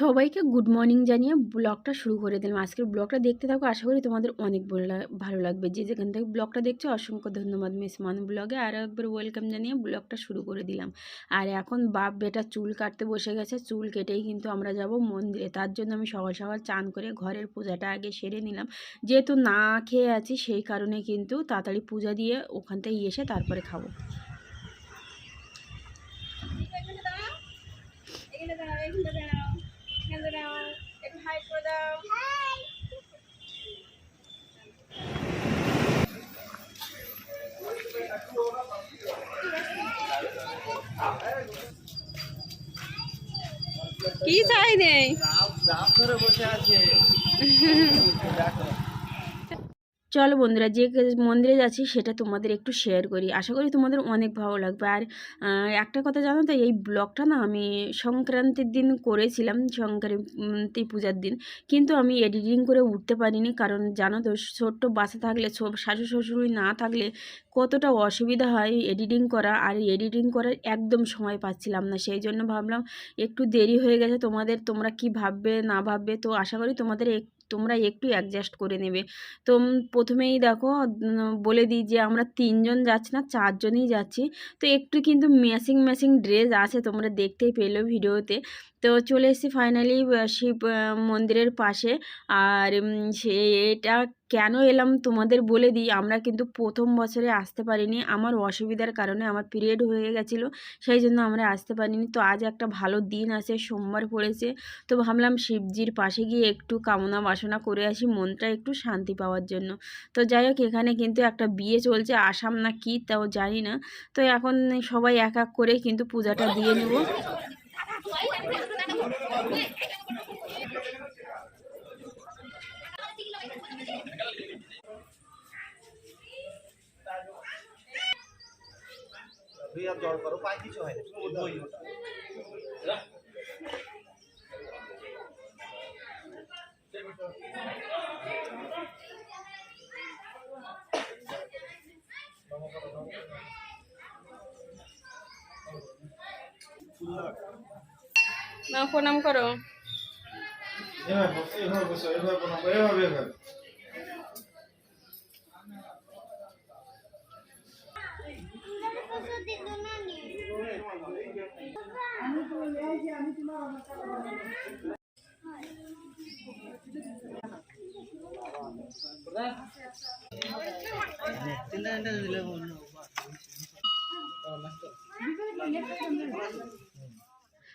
সবাইকে good morning জানিয়ে ব্লগটা শুরু করে দিলাম। আজকের ব্লগটা দেখতে থাকো, আশা করি তোমাদের অনেক ভালো লাগবে। যে যেখান থেকে ব্লগটা দেখছ, অসংখ্য ধন্যবাদ মিস মান ব্লগে। আরও একবার ওয়েলকাম জানিয়ে ব্লগটা শুরু করে দিলাম। আর এখন বাপ বেটা চুল কাটতে বসে গেছে। চুল কেটেই কিন্তু আমরা যাব মন্দিরে। তার জন্য আমি সকাল সকাল চান করে ঘরের পূজাটা আগে সেরে নিলাম। যেহেতু না খেয়ে আছি, সেই কারণে কিন্তু তাড়াতাড়ি পূজা দিয়ে ওখান থেকে এসে তারপরে খাব এখানে দাও এখানে দাও এখানে দাও এখানে দাও একটু হাই করে দাও কি চাই নেই চলো বন্ধুরা, যে মন্দিরে যাচ্ছি সেটা তোমাদের একটু শেয়ার করি। আশা করি তোমাদের অনেক ভালো লাগবে। আর একটা কথা জানো তো, এই ব্লগটা না আমি সংক্রান্তির দিন করেছিলাম, সংক্রান্তি পূজার দিন। কিন্তু আমি এডিটিং করে উঠতে পারিনি, কারণ জানো তো, ছোট্ট বাসা থাকলে শাশু শ্বশুরই না থাকলে কতটা অসুবিধা হয় এডিটিং করা। আর এডিটিং করার একদম সময় পাচ্ছিলাম না, সেই জন্য ভাবলাম একটু দেরি হয়ে গেছে। তোমাদের, তোমরা কি ভাববে, না ভাববে, তো আশা করি তোমাদের তোমরা একটু অ্যাডজাস্ট করে নেবে। তো প্রথমেই দেখো বলে দিই যে আমরা তিনজন যাচ্ছি না, চারজনই যাচ্ছি। তো একটু কিন্তু ম্যাচিং ম্যাচিং ড্রেস আছে, তোমরা দেখতেই পেল ভিডিওতে তো চলে এসেছি ফাইনালি শিব মন্দিরের পাশে। আর সে, এটা কেন এলাম তোমাদের বলে দিই, আমরা কিন্তু প্রথম বছরে আসতে পারিনি। আমার অসুবিধার কারণে আমার পিরিয়ড হয়ে গেছিল, সেই জন্য আমরা আসতে পারিনি। তো আজ একটা ভালো দিন আছে, সোমবার পড়েছে। তো ভাবলাম শিবজির পাশে গিয়ে একটু কামনা বাসনা করে আসি, মনটা একটু শান্তি পাওয়ার জন্য। তো যাই হোক, এখানে কিন্তু একটা বিয়ে চলছে, আসাম না কি তাও জানি না। তো এখন সবাই এক এক করে কিন্তু পূজাটা দিয়ে নেব। দুই হাত জল করো পায়ে কিছু হয় না ও দই ওটা না প্রণাম করো এভাবে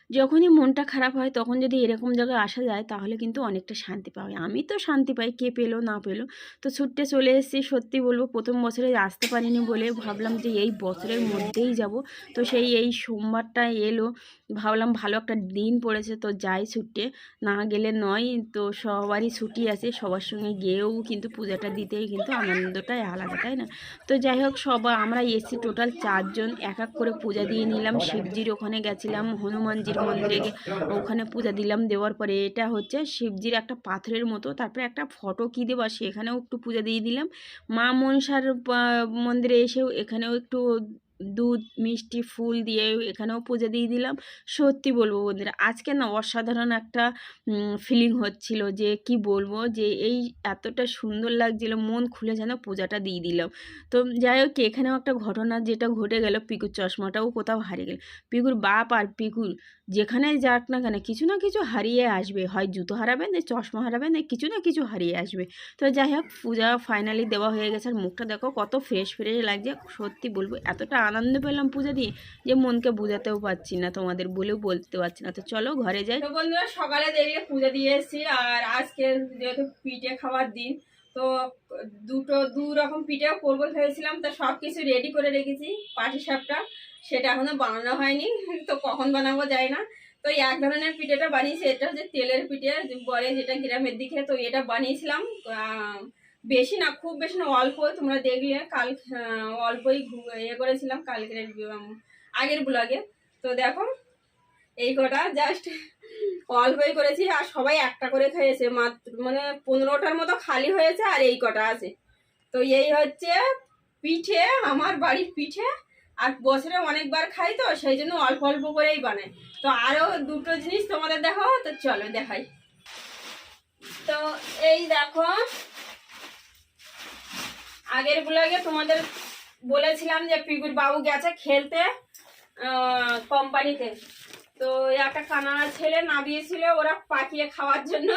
যখনই মনটা খারাপ হয়, তখন যদি এরকম জায়গায় আসা যায়, তাহলে কিন্তু অনেকটা শান্তি পাওয়া যায়। আমি তো শান্তি পাই, কে পেল, না পেল। তো ছুটতে চলে এসেছি, সত্যি বলব, প্রথম বছরে আসতে পারিনি বলে ভাবলাম যে এই বছরের মধ্যেই যাব। তো সেই এই সোমবারটা এলো, ভাবলাম ভালো একটা দিন পড়েছে, তো যাই ছুটে। না গেলে নয়, তো সবারই ছুটি আছে, সবার সঙ্গে গিয়েও কিন্তু পূজাটা দিতেই কিন্তু আনন্দটাই আলাদা, তাই না? তো যাই হোক সবাই আমরা এসেছি টোটাল চারজন, এক এক করে পূজা দিয়ে নিলাম। শিবজির ওখানে গেছিলাম, হনুমানজির মন্দিরে ওখানে পূজা দিলাম দেওয়ার পরে এটা হচ্ছে শিবজির একটা পাথরের মতো। তারপরে একটা ফটো কী দেওয়া সেখানেও একটু পূজা দিয়ে দিলাম। মা মনসার আহ, মন্দিরে এসেও এখানেও একটু দুধ, মিষ্টি, ফুল দিয়ে এখানেও পূজা দিয়ে দিলাম। সত্যি বলব বন্ধুরা, আজকে না অসাধারণ একটা ফিলিং হচ্ছিল যে কি বলব? যে এই এতটা সুন্দর লাগছিল, মন খুলে যেন পূজাটা দিয়ে দিলাম। তো যাই হোক, এখানেও একটা ঘটনা যেটা ঘটে গেল, পিকুর চশমাটাও কোথাও হারিয়ে গেল। পিকুর বাপ আর পিকুর যেখানে যাক না কেন, কিছু না কিছু হারিয়ে আসবে। হয় জুতো হারাবে না চশমা হারাবে না কিছু না কিছু হারিয়ে আসবে। তো যাই হোক, পূজা ফাইনালি দেওয়া হয়ে গেছে। আর মুখটা দেখো কত ফ্রেশ ফ্রেশ লাগছে। সত্যি বলব, এতটা আনন্দ পেলাম পূজা দিয়ে যে মনকে বোঝাতেও পারছি না, তোমাদের বলেও বলতে পারছি না। তো চলো ঘরে যাই। তো বন্ধুরা, সকালে দেখলে পূজা দিয়ে এসেছি আর আজকে যেহেতু পিঠে খাওয়ার দিন, তো দুটো, দু রকম পিঠেও করব ভেবেছিলাম, তো সব কিছু রেডি করে রেখেছি, পাটি সাপটা, সেটা এখনও বানানো হয়নি, তো কখন বানাবো যায় না। তো এই এক ধরনের পিঠেটা বানিয়েছি, এটা হচ্ছে তেলের পিঠে বলে যেটা গ্রামের দিকে, তো এটা বানিয়েছিলাম বেশি না, খুব বেশি না, অল্প, তোমরা দেখলে, কাল অল্পই ইয়ে করেছিলাম, কালকের আগের ব্লগে তো দেখো, এই কটা জাস্ট অল্পই করেছি, আর সবাই একটা করে খেয়েছে, মাত্র মানে পনেরোটার মতো খালি হয়েছে, আর এই কটা আছে। তো এই হচ্ছে পিঠে, আমার বাড়ির পিঠে, আর বছরে অনেকবার খাই তো, সেই জন্য অল্প অল্প করেই বানাই। তো আরও দুটো জিনিস তোমাদের দেখো তো চলো দেখাই। তো এই দেখো আগের ব্লগে তোমাদের বলেছিলাম যে পিগুর বাবু গেছে খেলতে কোম্পানিতে তো একটা কানাড়া ছেলে নামিয়েছিল ওরা পাকিয়ে খাওয়ার জন্য।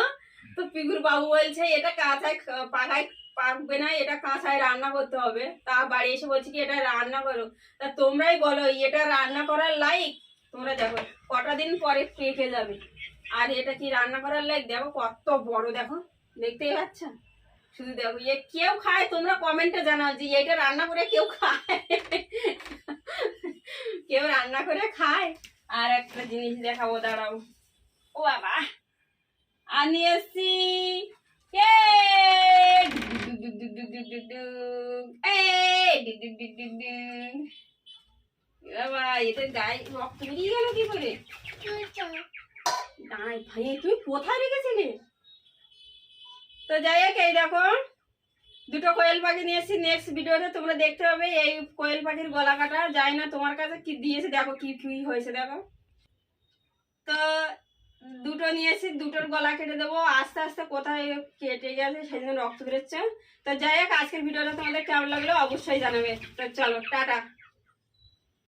তো পিগুর বাবু বলছে, এটা কাঁচায় পাকায় পাকবে না, এটা কাঁচায় রান্না করতে হবে। তা বাড়ি এসে বলছি কি, এটা রান্না করো। তা তোমরাই বলো, এটা রান্না করার লাইক তোমরা দেখো, কটা দিন পরে পেকে যাবে। আর এটা কি রান্না করার লাইক দেখো কত বড়, দেখো। দেখতেই পাচ্ছ? শুধু দেখো এ কেউ খায় তোমরা কমেন্টে জানাও যে এটা রান্না করে কেউ খায়। কেউ রান্না করে খায়। আর একটা জিনিস দেখাবো দাঁড়াও। ও বাবা। আর নিয়ে এসছি। বাবা এতে গায়ে রক্ত বেরিয়ে গেল কি করে? দাঁড়াই ভাই তুই কোথায় রেখেছিলি? তো যাই হোক, এই দেখো, দুটো কোয়েল পাখি নিয়েছি নেক্সট ভিডিওতে তোমরা দেখতে পাবে এই কোয়েল পাখির গলা কাটা। যায় না তোমার কাছে কি দিয়েছে, দেখো কি কি হয়েছে, দেখো। তো দুটো নিয়েছি দুটোর গলা কেটে দেবো। আস্তে আস্তে কোথায় কেটে গেছে সেই জন্য রক্ত বেরোচ্ছে। তো যাই হোক, আজকের ভিডিওটা তোমাদের কেমন লাগল অবশ্যই জানাবে। তো চলো, টাটা।